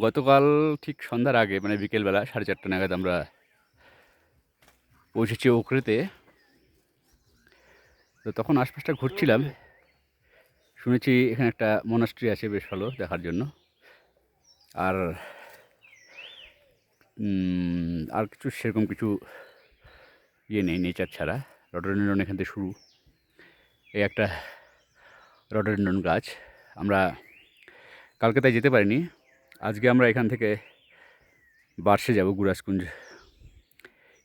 গতকাল ঠিক সন্ধ্যার আগে মানে বিকেলবেলা সাড়ে চারটা নাগাদ আমরা পৌঁছেছি ওকরেতে তো তখন আশপাশটা ঘুরছিলাম। শুনেছি এখানে একটা মনাস্ট্রি আছে বেশ ভালো দেখার জন্য। আর আর কিছু সেরকম কিছু ইয়ে নেই, নেচার ছাড়া। রডোডেন্ড্রন এখান থেকে শুরু। এই একটা রডোডেন্ড্রন গাছ। আমরা কালকে তাই যেতে পারিনি। আজকে আমরা এখান থেকে বার্ষে যাব গুরাজকুঞ্জ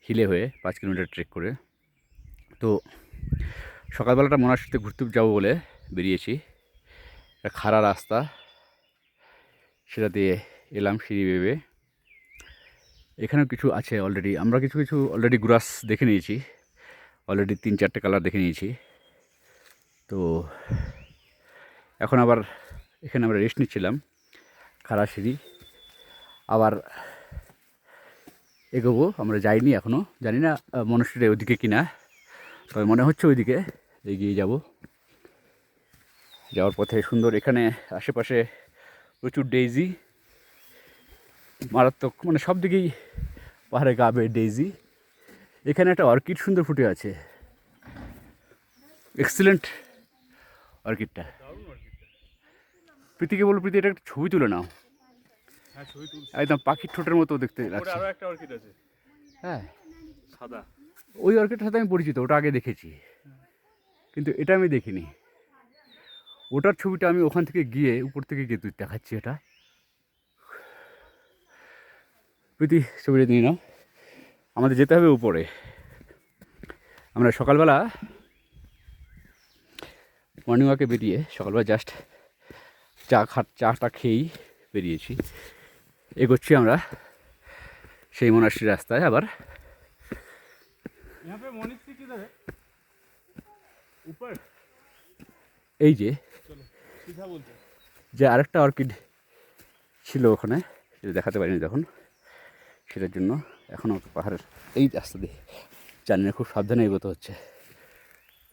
হিলে হয়ে পাঁচ কিলোমিটার ট্রেক করে। তো সকালবেলাটা মনাশ্রীতে ঘুরতে যাব বলে বেরিয়েছি। একটা খাড়া রাস্তা, সেটা দিয়ে এলাম সিঁড়ি বেবে এখানেও কিছু আছে অলরেডি আমরা কিছু কিছু অলরেডি গুরাস দেখে নিয়েছি। অলরেডি তিন চারটে কালার দেখে নিয়েছি। তো এখন আবার এখানে আমরা রেস্ট নিচ্ছিলাম। খাড়া সিঁড়ি আবার এগোবো, আমরা যাইনি এখনও জানি না মনস্ট্রিটা ওইদিকে কিনা। তবে মনে হচ্ছে ওইদিকে এগিয়ে যাব। যাওয়ার পথে সুন্দর, এখানে আশেপাশে প্রচুর ডেইজি। মারাত্মক মানে সব দিকেই পাহাড়ে গাবে ডেইজি। এখানে একটা অর্কিড সুন্দর ফুটে আছে। এক্সিলেন্ট অর্কিডটা। প্রীতিকে বলো, প্রীতি, এটা একটা ছবি তুলে নাও। একদম পাখির ঠোঁটের মতো দেখতে লাগছে। আরও একটা অর্কিড আছে। হ্যাঁ। সাদা। ওই অর্কিডটার সাথে আমি পরিচিত ওটা আগে দেখেছি। কিন্তু এটা আমি দেখিনি। ওটার ছবিটা আমি ওখান থেকে গিয়ে উপর থেকে গিয়ে তুই দেখাচ্ছি এটা। প্রীতি ছবিটা নিয়ে নাও। আমাদের যেতে হবে উপরে। আমরা সকালবেলা মর্নিং ওয়াকে বেরিয়ে সকালবেলা জাস্ট চা খা চাটা খেয়েই বেরিয়েছি। এগোচ্ছি আমরা সেই মনাশ্রীর রাস্তায় আবার। এই যে। যে আরেকটা অর্কিড ছিল ওখানে সেটা দেখাতে পারিনি তখন। সেটার জন্য এখনও পাহাড়ের এই রাস্তা দিয়ে জানি খুব সাবধানে এগোতে হচ্ছে।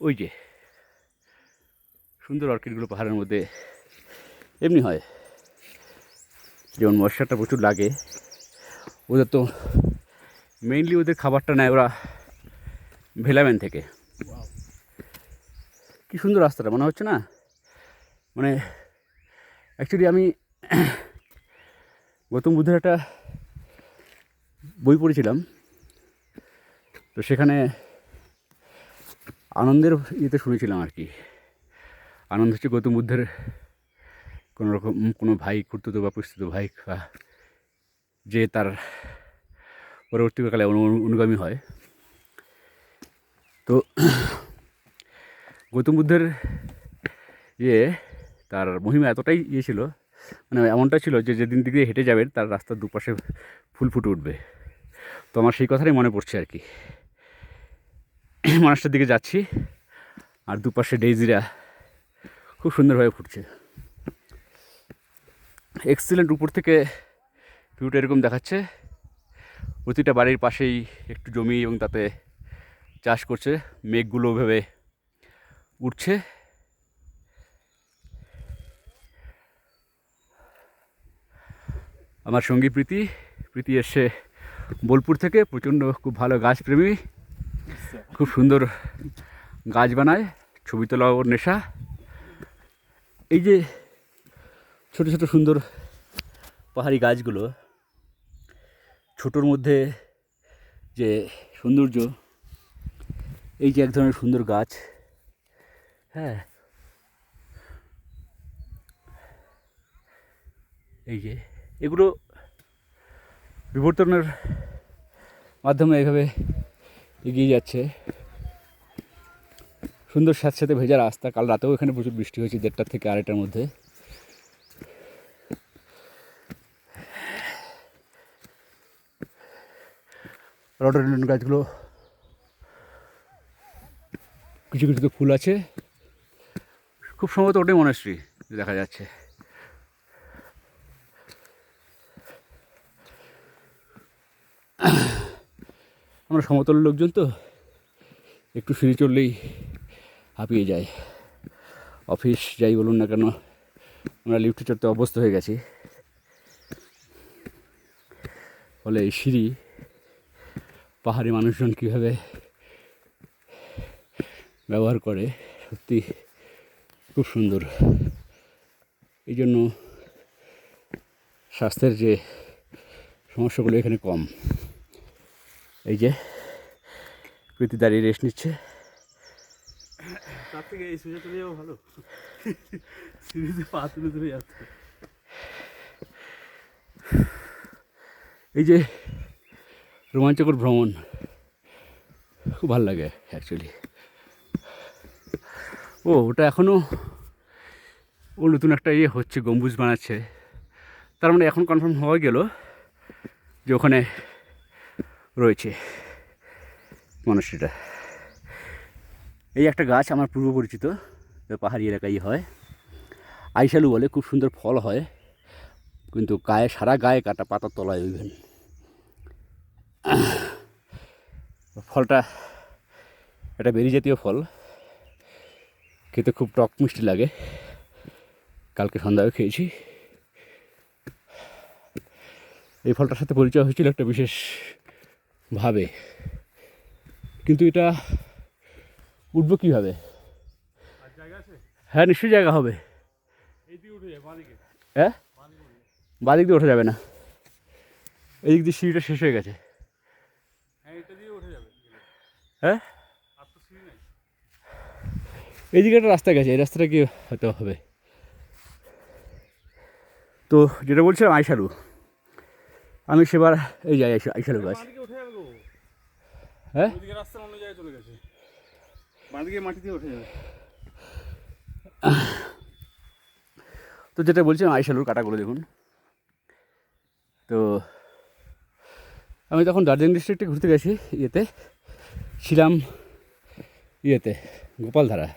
ওই যে সুন্দর অর্কিডগুলো পাহাড়ের মধ্যে এমনি হয়। যেমন মশাটা প্রচুর লাগে। ওদের তো মেইনলি ওদের খাবারটা নেয় ওরা ভেলামেন থেকে। কি সুন্দর রাস্তাটা, মনে হচ্ছে না? মানে অ্যাকচুয়ালি আমি গৌতম বুদ্ধের একটা বই পড়েছিলাম। তো সেখানে আনন্দের ইয়েতে শুনেছিলাম আর কি। আনন্দ হচ্ছে গৌতম বুদ্ধের কোনো রকম কোনো ভাই খুঁড়তো বা পুস্তিত ভাই যে তার পরবর্তীকালে অনু- অনুগামী হয়। তো গৌতম বুদ্ধের ইয়ে তার মহিমা এতটাই ইয়ে ছিল মানে এমনটা ছিল যে যেদিন দিকে হেঁটে যাবেন তার রাস্তার দুপাশে ফুল ফুটে উঠবে। তো আমার সেই কথাটাই মনে পড়ছে আর কি। মানুষটার দিকে যাচ্ছি, আর দুপাশে ডেইজিরা খুব সুন্দরভাবে ফুটছে। এক্সিলেন্ট উপর থেকে ভিউটা এরকম দেখাচ্ছে। প্রতিটা বাড়ির পাশেই একটু জমি এবং তাতে চাষ করছে। মেঘগুলো ভেবে উঠছে। আমার সঙ্গী প্রীতি প্রীতি এসে বোলপুর থেকে। প্রচণ্ড খুব ভালো গাছপ্রেমী। খুব সুন্দর গাছ বানায়, ছবি তোলা ওর নেশা। এই যে ছোট ছোট সুন্দর পাহাড়ি গাছগুলো, ছোটোর মধ্যে যে সৌন্দর্য, এই যে এক ধরনের সুন্দর গাছ হ্যাঁ। এই যে, এগুলো বিবর্তনের মাধ্যমে এইভাবে এগিয়ে যাচ্ছে। সুন্দর সাথে সাথে ভেজা রাস্তা, কাল রাতেও এখানে প্রচুর বৃষ্টি হয়েছে দেড়টার থেকে আড়াইটার মধ্যে। রডোডেন্ড্রন গাছগুলো কিছু কিছু তো ফুল আছে। খুব সম্ভবত ওটাই মনাশ্রী, দেখা যাচ্ছে। আমরা সমতল লোকজন তো, একটু সিঁড়ি চললেই হাঁপিয়ে যায় অফিস যাই বলুন না কেন, আমরা লিফটে চড়তে অভ্যস্ত হয়ে গেছি। ফলে এই সিঁড়ি পাহাড়ি মানুষজন কীভাবে ব্যবহার করে সত্যি খুব সুন্দর। এই জন্য স্বাস্থ্যের যে সমস্যাগুলো এখানে কম। এই যে প্রীতি দাঁড়িয়ে রেস্ট নিচ্ছে। তার থেকে এই চলে যাব ভালো। সিঁড়িতে পা তুলে তুলে যাচ্ছে। এই যে রোমাঞ্চকর ভ্রমণ। খুব ভালো লাগে অ্যাকচুয়ালি ও, ওটা এখনও ও নতুন একটা ইয়ে হচ্ছে, গম্বুজ বানাচ্ছে। তার মানে এখন কনফার্ম হওয়া গেল যে ওখানে রয়েছে মনস্ট্রিটা এই একটা গাছ আমার পূর্ব পরিচিত পাহাড়ি এলাকায় হয়। আইশালু বলে, খুব সুন্দর ফল হয়। কিন্তু গায়ে, সারা গায়ে কাটা পাতার তলায় উঠবেন ফলটা একটা বেরি জাতীয় ফল। খেতে খুব টক মিষ্টি লাগে। কালকে সন্ধ্যায় খেয়েছি। এই ফলটার সাথে পরিচয় হয়েছিল একটা বিশেষ ভাবে। কিন্তু এটা উঠবো কীভাবে? হ্যাঁ নিশ্চয়ই জায়গা হবে। হ্যাঁ? বাদিক দিয়ে ওঠা যাবে না। এদিক দিয়ে সিঁড়িটা শেষ হয়ে গেছে হ্যাঁ এটা দিয়ে উঠে যাবে হ্যাঁ? এইদিকে একটা রাস্তা গেছে এই রাস্তাটা কি হয়তো হবে। তো যেটা বলছিলাম আইসালু আমি সেবার এই যাই আইসা- আইসালু গাছ হ্যাঁ? ওইদিকে রাস্তা অন্য জায়গায় চলে গেছে। বাঁদিকে মাটি দিয়ে উঠে যাবে। তো যেটা বলছিলাম আইসালুর কাটাগুলো দেখুন। তো আমি তখন দার্জিলিং ডিস্ট্রিক্টে ঘুরতে গেছি ইয়েতে। ছিলাম ইয়েতে, গোপালধারা।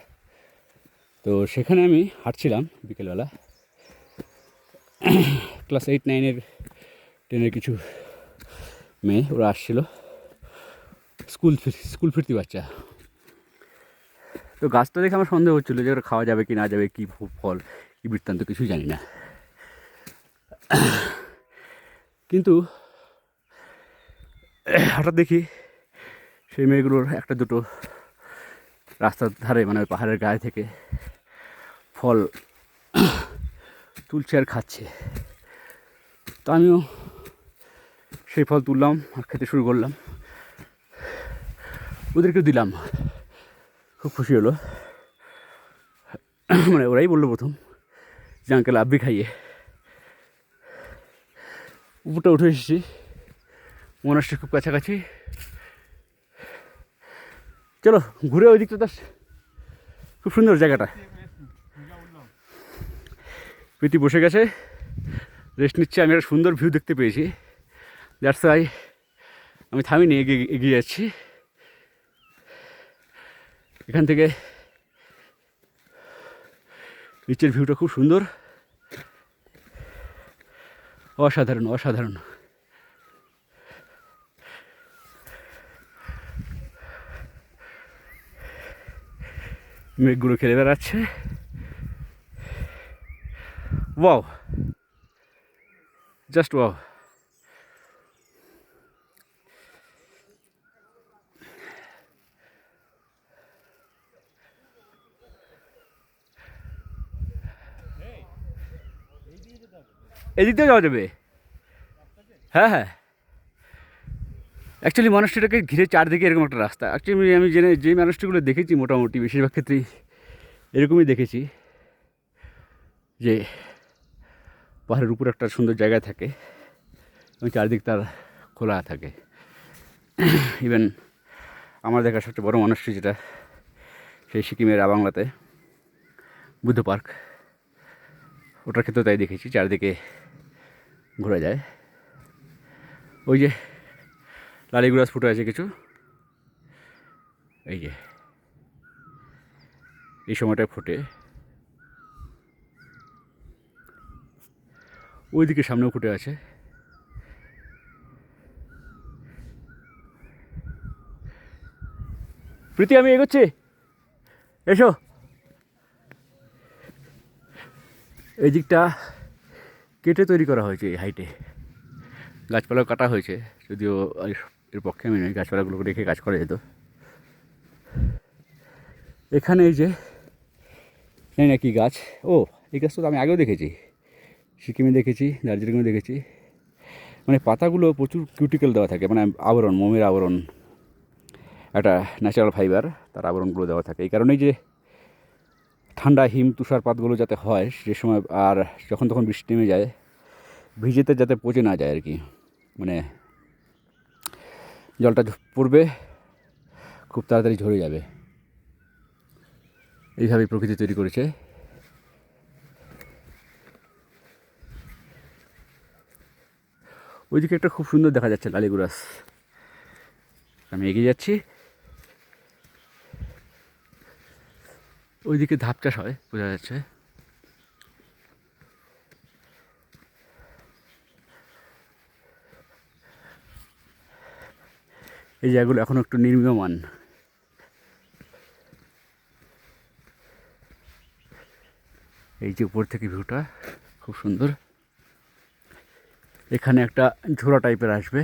তো সেখানে আমি হাঁটছিলাম বিকেলবেলা। ক্লাস এইট, নাইনের, টেনের কিছু মেয়ে ওরা আসছিল। স্কুল স্কুল ফিরতি বাচ্চা। তো গাছটা দেখে আমার সন্দেহ হচ্ছিল যে ওরা খাওয়া যাবে কি না যাবে, কি ফল, কী বৃত্তান্ত কিছুই জানি না। কিন্তু হঠাৎ দেখি সেই মেয়েগুলোর একটা দুটো রাস্তার ধারে মানে ওই পাহাড়ের গায়ে থেকে ফল তুলছে আর খাচ্ছে। তো আমিও সেই ফল তুললাম আর খেতে শুরু করলাম। ওদেরকেও দিলাম। খুব খুশি হলো। মানে ওরাই বলল প্রথম যে, আঙ্কেল আব্বি খাইয়ে। উপরটা উঠে এসেছি। মনাস্ট্রি খুব কাছাকাছি। চলো, ঘুরে ওই দিকটা খুব সুন্দর জায়গাটা। প্রীতি বসে গেছে রেস্ট নিচ্ছে, আমি একটা সুন্দর ভিউ দেখতে পেয়েছি। দ্যাটস আই আমি থামিনি, এগিয়ে এগিয়ে যাচ্ছি। এখান থেকে নিচের ভিউটা খুব সুন্দর। অসাধারণ অসাধারণ। মেঘগুলো খেলে বেড়াচ্ছে। ওয়াও। Just wow. এদিক দিয়ে যাওয়া যাবে? হ্যাঁ হ্যাঁ। অ্যাকচুয়ালি মানুষটিটাকে ঘিরে চারদিকে এরকম একটা রাস্তা। অ্যাকচুয়ালি আমি জেনে যে মানুষটিগুলো দেখেছি মোটামুটি, বেশিরভাগ ক্ষেত্রেই এরকমই দেখেছি যে পাহাড়ের উপর একটা সুন্দর জায়গা থাকে এবং চারদিক তার খোলা থাকে। ইভেন আমার দেখা সবচেয়ে বড় মানুষটি যেটা, সেই সিকিমের আবাংলাতে, বুদ্ধ পার্ক। ওটার ক্ষেত্রেও তাই দেখেছি, চারদিকে ঘোরা যায়। ওই যে লালিগুড়াস ফুটে আছে কিছু? এই যে। এই সময়টায় ফোটে। ওইদিকে সামনেও ফুটে আছে। প্রীতি, আমি এগোচ্ছি? এসো। এই দিকটা কেটে তৈরি করা হয়েছে এই হাইটে। গাছপালা কাটা হয়েছে, যদিও এর- পক্ষে আমি নই গাছপালাগুলোকে রেখে কাজ করা যেত। এখানে এই যে জানি না কি গাছ। ও, এই গাছটা তো আমি আগেও দেখেছি। সিকিমে দেখেছি দার্জিলিংয়ে দেখেছি। মানে পাতাগুলো প্রচুর কিউটিক্যাল দেওয়া থাকে মানে আবরণ, মোমের আবরণ। একটা ন্যাচারাল ফাইবার তার আবরণগুলো দেওয়া থাকে। এই কারণেই যে ঠান্ডা, হিম, তুষারপাতগুলো যাতে হয়, সে সময় আর যখন তখন বৃষ্টি নেমে যায়, ভিজেতে যাতে পচে না যায় আর কি। মানে জলটা পড়বে, খুব তাড়াতাড়ি ঝরে যাবে। এইভাবেই প্রকৃতি তৈরি করেছে। ওইদিকে একটা খুব সুন্দর দেখা যাচ্ছে লালিগুড়াস আমি এগিয়ে যাচ্ছি। ওইদিকে ধাপ চাষ হয়, বোঝা যাচ্ছে। এই জায়গাগুলো এখনও একটু নির্মীয়মান। এই যে উপর থেকে ভিউটা খুব সুন্দর। এখানে একটা ঝোড়া টাইপের আসবে।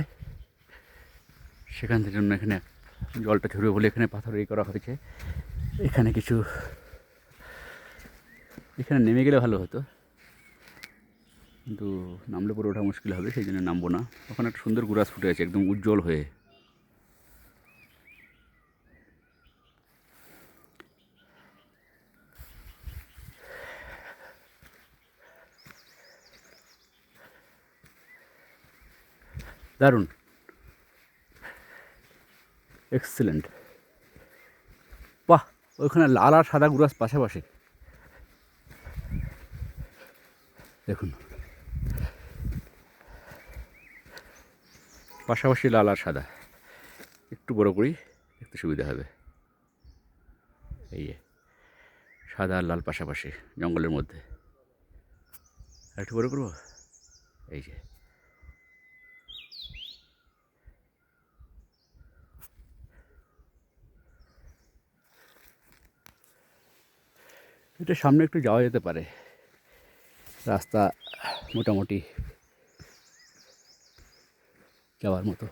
সেখান থেকে জন্য এখানে জলটা ঝরবে বলে এখানে পাথর এই করা হয়েছে। এখানে কিছু, এখানে নেমে গেলে ভালো হতো। কিন্তু নামলে পরে ওঠা মুশকিল হবে, সেই জন্য নামবো না। ওখানে একটা সুন্দর গুরাস ফুটে আছে, একদম উজ্জ্বল হয়ে। দারুণ। এক্সেলেন্ট বাহ, ওইখানে লাল আর সাদা গুরাস পাশাপাশি। দেখুন। পাশাপাশি লাল আর সাদা। একটু বড় করি দেখতে সুবিধা হবে। এই সাদা আর লাল পাশাপাশি, জঙ্গলের মধ্যে। একটু বড় করব? এই যে। এটা সামনে একটু যাওয়া যেতে পারে। রাস্তা মোটামুটি যাওয়ার মতো।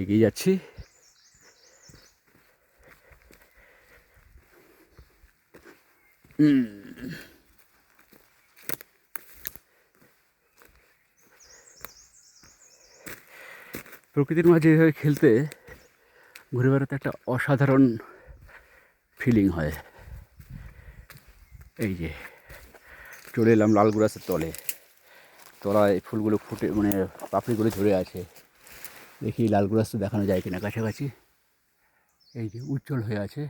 এগিয়ে যাচ্ছি। প্রকৃতির মাঝে এভাবে খেলতে ঘুরে বেড়াতে একটা অসাধারণ ফিলিং হয়। এই যে, চলে এলাম লাল গুড়াসের তলে। তলায় ফুলগুলো ফুটে মানে পাপড়িগুলো ঝরে আছে। দেখি লাল গুড়াস তো দেখানো যায় কিনা কাছাকাছি। এই যে উজ্জ্বল হয়ে আছে।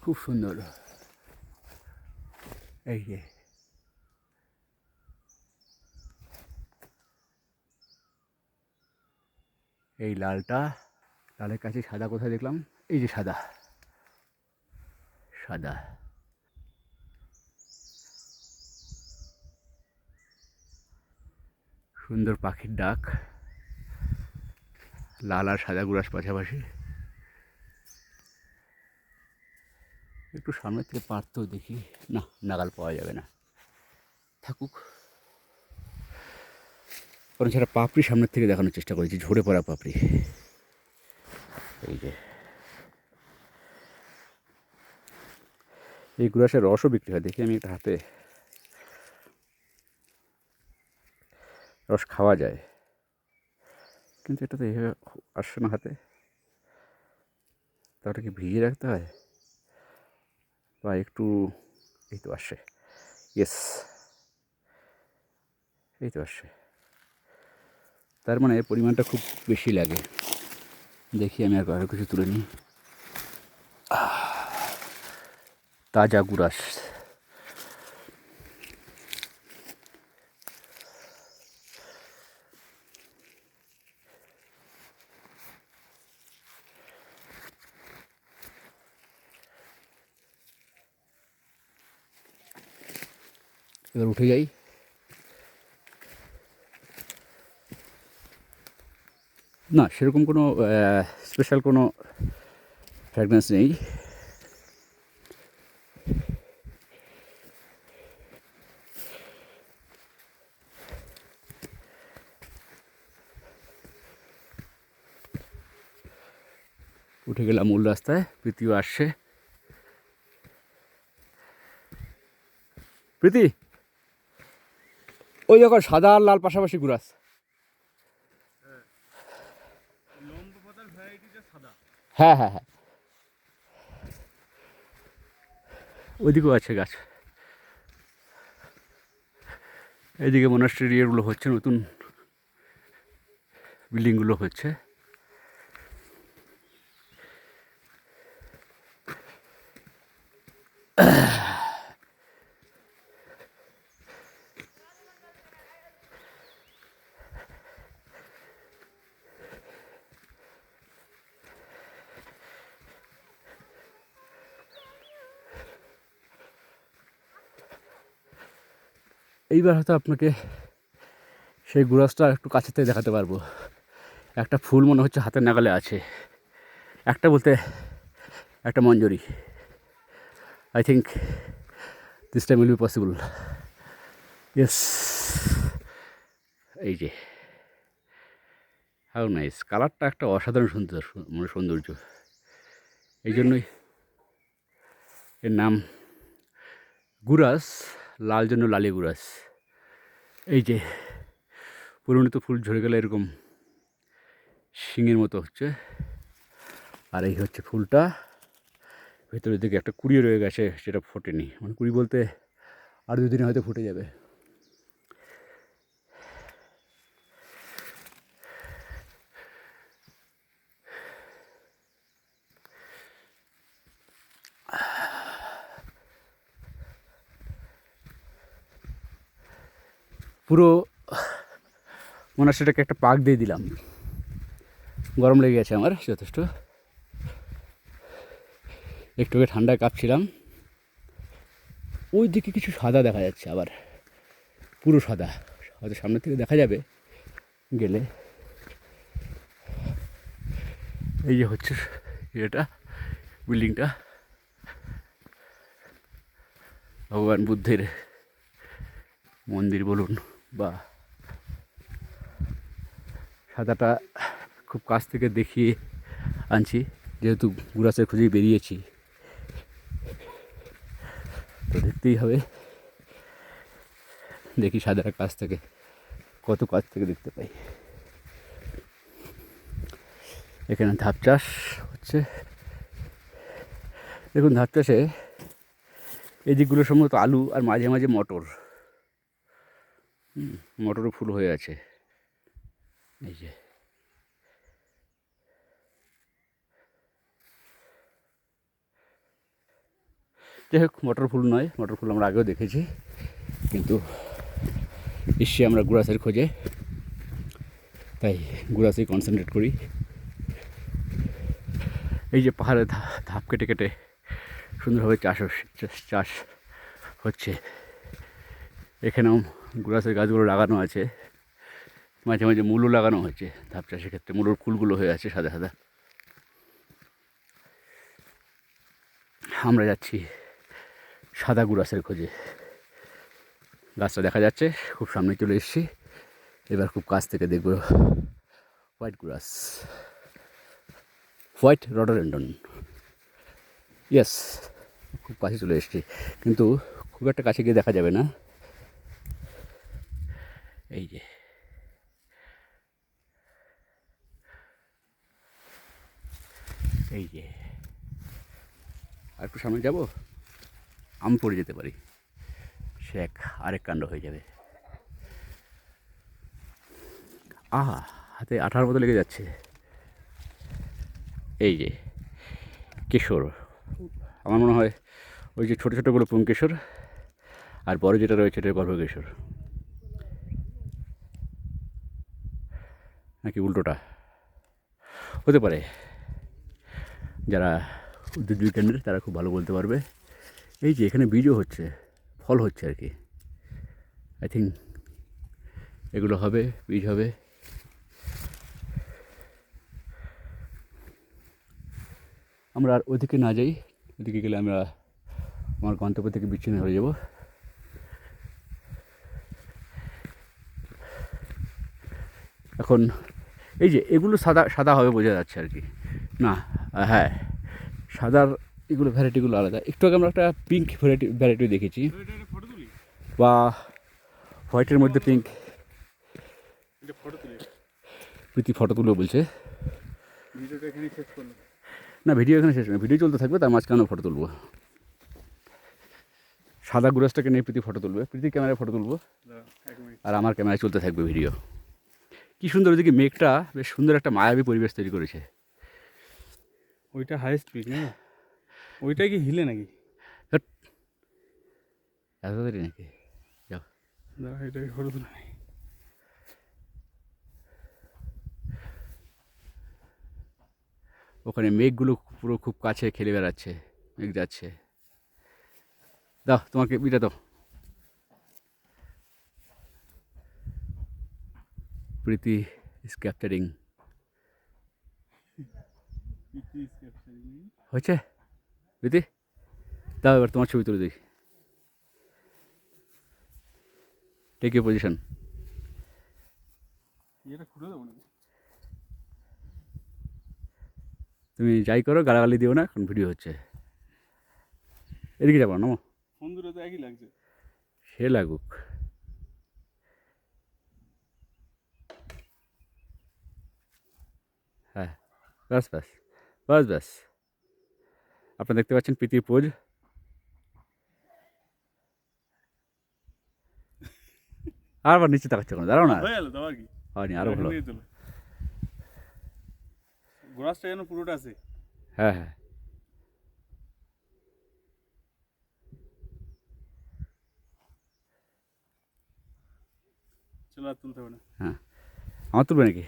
খুব সুন্দর। এই যে এই লালটা, লালের কাছে সাদা কোথায় দেখলাম? এই যে সাদা। সাদা। সুন্দর পাখির ডাক। লাল আর সাদা গুড়াস পাশাপাশি। একটু সামনের থেকে পারতেও দেখি, না, নাগাল পাওয়া যাবে না। থাকুক। কারণ সেটা পাপড়ি সামনের থেকে দেখানোর চেষ্টা করেছি, ঝরে পড়া পাপড়ি। এই যে। এই গুড়াসের রসও বিক্রি হয়, দেখি আমি একটা হাতে। রস খাওয়া যায়। কিন্তু এটা তো এইভাবে আসছে না হাতে। তাহলে কি ভিজিয়ে রাখতে হয়? বা একটু, এই তো আসছে। ইয়েস এই তো আসছে। তার মানে পরিমাণটা খুব বেশি লাগে। দেখি আমি আর আরও কিছু তুলে নিই। আহ, তাজা গুড়াস এবার উঠে যাই। না, সেরকম কোনো স্পেশাল কোনো ফ্র্যাগনেন্স নেই। উঠে গেলাম মূল রাস্তায় প্রীতিও আসছে। প্রীতি! ওই যখন সাদা আর লাল পাশাপাশি ঘুরাস হ্যাঁ হ্যাঁ হ্যাঁ। ওইদিকেও আছে গাছ। এদিকে মনাস্ট্রির হচ্ছে নতুন বিল্ডিংগুলো হচ্ছে। এইবার হয়তো আপনাকে সেই গুড়াসটা একটু কাছে থেকে দেখাতে পারব। একটা ফুল মনে হচ্ছে হাতের নাগালে আছে। একটা বলতে একটা Manjari. I think this time will be possible yes এই যে। হাউ নাইস কালারটা একটা অসাধারণ সুন্দর মানে সৌন্দর্য। এই জন্যই এর নাম গুরাস লাল জন্য লালি গুরাস এই যে পরিণত ফুল ঝরে গেলে এরকম শিঙের মতো হচ্ছে। আর এই হচ্ছে ফুলটা। ভেতরের দিকে একটা কুড়ি রয়ে গেছে, সেটা ফোটেনি। মানে কুড়ি বলতে আর দুদিনে হয়তো ফুটে যাবে। পুরো মনে সেটাকে একটা পাক দিয়ে দিলাম। গরম লেগে গেছে আমার, যথেষ্ট। একটু ঠান্ডায় কাঁপছিলাম। ওই দিকে কিছু সাদা দেখা যাচ্ছে আবার। পুরো সাদা। হয়তো সামনে থেকে দেখা যাবে গেলে। এই যে হচ্ছে এটা বিল্ডিংটা। ভগবান বুদ্ধের মন্দির বলুন। বা সাদাটা খুব কাছ থেকে দেখিয়ে আনছি, যেহেতু গুড়াসের খুঁজেই বেরিয়েছি। তো দেখতেই হবে। দেখি সাদাটা কাছ থেকে, কত কাছ থেকে দেখতে পাই। এখানে ধাপ চাষ হচ্ছে। দেখুন, ধাপ চাষে এই দিকগুলো সম্ভবত আলু আর মাঝে মাঝে মটর। মটরও ফুল হয়ে আছে। এই যে। যাই হোক, মটর ফুল নয়, মটর ফুল আমরা আগেও দেখেছি, কিন্তু এসে আমরা গুড়াসের খোঁজে। তাই গুড়াসেই কনসেন্ট্রেট করি। এই যে পাহাড়ে ধাপ কেটে কেটে সুন্দরভাবে চাষ- চাষ হচ্ছে। এখানেও গুড়াসের গাছগুলো লাগানো আছে। মাঝে মাঝে মূলও লাগানো হয়েছে ধাপ চাষের ক্ষেত্রে। মূলোর ফুলগুলো হয়ে আছে সাদা সাদা। আমরা যাচ্ছি সাদা গুড়াসের খোঁজে। গাছটা দেখা যাচ্ছে, খুব সামনে চলে এসেছি। এবার খুব কাছ থেকে দেখব হোয়াইট গুড়াস হোয়াইট রডোরেন্ডন ইয়েস, খুব কাছে চলে এসেছি। কিন্তু খুব একটা কাছে গিয়ে দেখা যাবে না। এই যে। এই যে। আর একটু সামনে যাব? আম পড়ে যেতে পারি। সে এক, আরেক কাণ্ড হয়ে যাবে। আহা, হাতে আঠার মতো লেগে যাচ্ছে। এই যে, কেশর। আমার মনে হয় ওই যে ছোটো ছোটোগুলো পুংকেশর আর বড় যেটা রয়েছে এটা গর্ভকেশর। নাকি উল্টোটা? হতে পারে। যারা উদ্ভিদ বিজ্ঞানীর, তারা খুব ভালো বলতে পারবে। এই যে এখানে বীজও হচ্ছে, ফল হচ্ছে আর কি। আই থিঙ্ক এগুলো হবে, বীজ হবে। আমরা আর ওদিকে না যাই, ওদিকে গেলে আমরা আমার গন্তব্য থেকে বিচ্ছিন্ন হয়ে যাব। এখন এই যে এগুলো সাদা সাদা হবে বোঝা যাচ্ছে আর কি। না হ্যাঁ। সাদার এগুলো ভ্যারাইটিগুলো আলাদা। একটু আগে আমরা একটা পিঙ্ক ভ্যারাইটি ভ্যারাইটি দেখেছি। তুলি বা হোয়াইটের মধ্যে পিঙ্ক তুলি প্রীতি ফটো তুলে বলছে। না ভিডিও এখানে শেষ নয় ভিডিও চলতে থাকবে তার মাঝখানেও ফটো তুলবো। সাদা গুরাসটাকে নিয়ে প্রীতি ফটো তুলবে। প্রীতি ক্যামেরায় ফটো তুলবো। দাঁড়াও, এক মিনিট আর আমার ক্যামেরায় চলতে থাকবে ভিডিও কি সুন্দর ওইদিকে মেঘটা বেশ সুন্দর একটা মায়াবী পরিবেশ তৈরি করেছে। ওইটা হাইস্ট পিক না? ওইটা কি হিলে নাকি? এত নাকি? যাও। ফটো তুলে। ওখানে মেঘগুলো পুরো খুব কাছে খেলে বেড়াচ্ছে মেঘ যাচ্ছে। দাও তোমাকে বিটা দাও। Preeti is capturing. হয়েছে? প্রীতি? দাও এবার তোমার ছবি তুলে দেখি। টেক ইউ পজিশন তুমি যাই করো গালাগালি দিও না এখন ভিডিও হচ্ছে। এদিকে যাব না সে লাগুক হ্যাঁ ব্যাস ব্যাস ব্যাস ব্যাস আপনারা দেখতে পাচ্ছেন প্রীতির পোজ। আর আবার নিচে তাকাচ্ছে কোনো দাঁড়াও না। হয়ে হয়নি আরও ভালো। গোড়াসটা যেন পুরোটা আছে। হ্যাঁ হ্যাঁ। চলো আর তুলতে হবে না। হ্যাঁ। আমার তুলবে নাকি?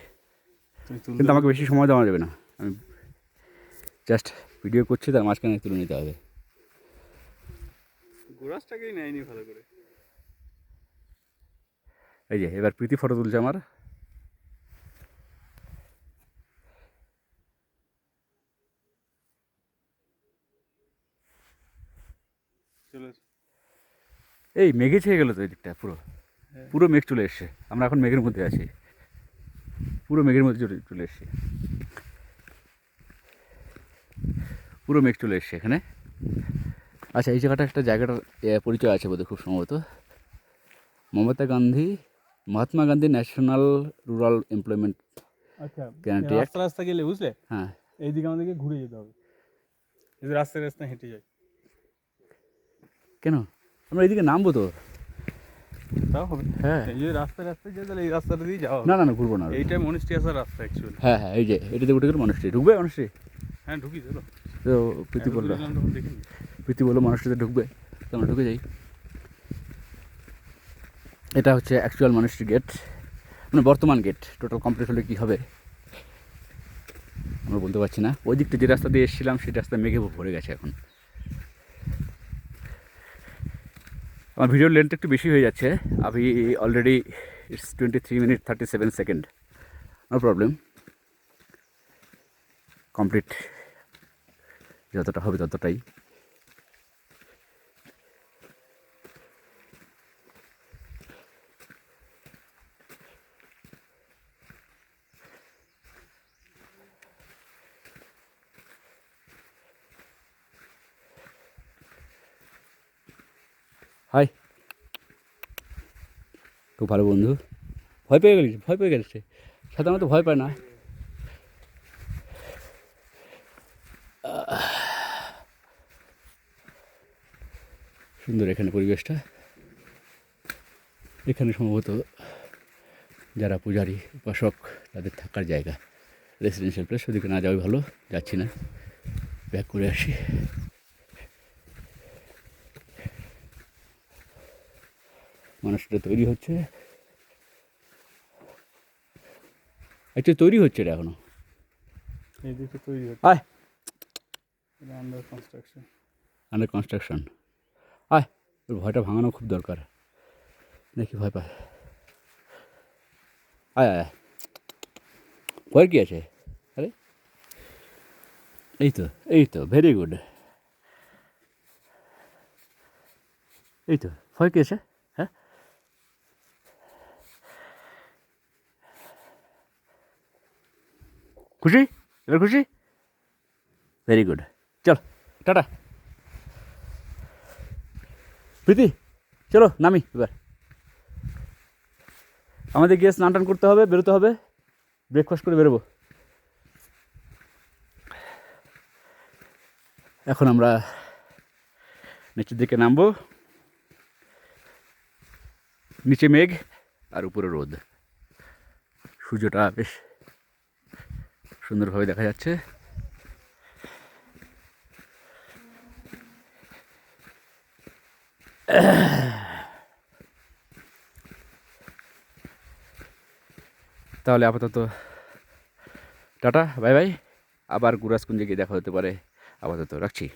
কিন্তু আমাকে বেশি সময় দেওয়া যাবে না। আমি জাস্ট ভিডিও করছি তার মাঝখানে তুলে নিতে হবে। নেয়নি ভালো করে। এই যে এবার প্রীতি ফটো তুলছে আমার। এই মেঘে ছেয়ে গেলো তো এদিকটা পুরো। হ্যাঁ। পুরো মেঘ চলে এসছে। আমরা এখন মেঘের মধ্যে আছি। পুরো মেঘের মধ্যে চলে এসছে। পুরো মেঘ চলে এসছে এখানে। আচ্ছা এই জায়গাটা একটা জায়গাটার পরিচয় আছে বোধহয় খুব সম্ভবত। Mamata Gandhi Mahatma Gandhi National Rural Employment আচ্ছা Act? রাস্তা রাস্তা গেলে বুঝলে? হ্যাঁ। এইদিকে আমাদেরকে ঘুরে যেতে হবে। এই যে রাস্তায় রাস্তায় হেঁটে যাই। কেন? আমরা এইদিকে নামবো তো। তাও হবে। হ্যাঁ। এই যে রাস্তায় রাস্তায় যাই তাহলে এই রাস্তাটা দিয়ে যাওয়া হবে। না না না ঘুরবো না। এইটাই মনিস্ট্রি আসার রাস্তা অ্যাকচুয়ালি হ্যাঁ হ্যাঁ এই যে এটাতে উঠে গেলে মানুষটি ঢুকবে মানুষটি হ্যাঁ ঢুকি চলো। তো প্রীতি বলল প্রীতি বলল মানুষটিতে ঢুকবে তো আমরা ঢুকে যাই। এটা হচ্ছে অ্যাকচুয়াল মানুষটির গেট মানে বর্তমান গেট টোটাল কমপ্লিট হলে কী হবে? আমরা বলতে পারছি না। ওই দিকটা যে রাস্তা দিয়ে এসেছিলাম সেই রাস্তা মেঘে ভরে গেছে এখন। আমার ভিডিওর লেন্থ একটু বেশি হয়ে যাচ্ছে। আমি already it's twenty three minute thirty seven second no problem complete যতটা হবে ততটাই। হাই। খুব ভালো বন্ধু। ভয় পেয়ে গেলিস ভয় পেয়ে গেছে সাধারণত ভয় পায় না। সুন্দর এখানে পরিবেশটা। এখানে সম্ভবত যারা পূজারী উপাসক তাদের থাকার জায়গা। রেসিডেন্সিয়াল প্লেস ওদিকে না যাওয়াই ভালো যাচ্ছি না। ব্যাক করে আসি। মানুষটা তৈরি হচ্ছে। একটু তৈরি হচ্ছে এটা এখনও। তৈরি হচ্ছে। আন্ডার কনস্ট্রাকশন আন্ডার কনস্ট্রাকশন আয়। ওর ভয়টা ভাঙানো খুব দরকার। নাকি ভয় পায়। আয় আয়। ভয়ের কি আছে? আরে। এই তো এই তো ভেরি গুড এই তো, ভয় কী আছে? হ্যাঁ? খুশি? এবার খুশি? ভেরি গুড চল, টাটা। প্রীতি, চলো নামি এবার। আমাদের গিয়ে স্নান টান করতে হবে, বেরোতে হবে ব্রেকফাস্ট করে বেরোবো। এখন আমরা নিচের দিকে নামবো। নিচে মেঘ আর উপরে রোদ। সূর্যটা বেশ সুন্দরভাবে দেখা যাচ্ছে। তাহলে আপাতত টাটা বাই বাই। আবার গুরাজকুঞ্জে গিয়ে দেখা হতে পারে। আপাতত রাখছি।